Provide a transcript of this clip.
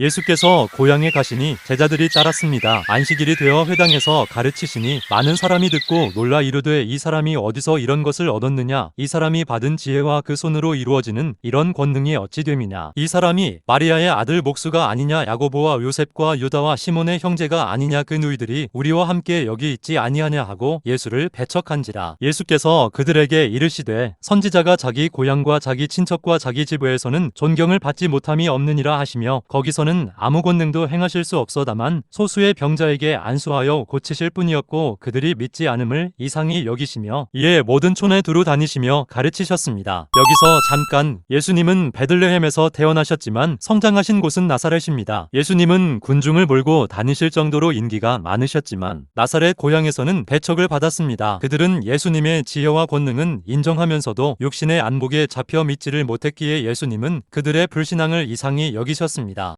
예수께서 고향에 가시니 제자들이 따랐습니다. 안식일이 되어 회당에서 가르치시니 많은 사람이 듣고 놀라 이르되 이 사람이 어디서 이런 것을 얻었느냐? 이 사람이 받은 지혜와 그 손으로 이루어지는 이런 권능이 어찌 됨이냐? 이 사람이 마리아의 아들 목수가 아니냐? 야고보와 요셉과 유다와 시몬의 형제가 아니냐? 그 누이들이 우리와 함께 여기 있지 아니하냐? 하고 예수를 배척한지라. 예수께서 그들에게 이르시되 선지자가 자기 고향과 자기 친척과 자기 집에서는 존경을 받지 못함이 없느니라 하시며 거기서는 아무 권능도 행하실 수 없어 다만 소수의 병자에게 안수하여 고치실 뿐이었고 그들이 믿지 않음을 이상히 여기시며 이에 모든 촌에 두루 다니시며 가르치셨습니다. 여기서 잠깐 예수님은 베들레헴에서 태어나셨지만 성장하신 곳은 나사렛입니다. 예수님은 군중을 몰고 다니실 정도로 인기가 많으셨지만 나사렛 고향에서는 배척을 받았습니다. 그들은 예수님의 지혜와 권능은 인정하면서도 육신의 안목에 잡혀 믿지를 못했기에 예수님은 그들의 불신앙을 이상히 여기셨습니다.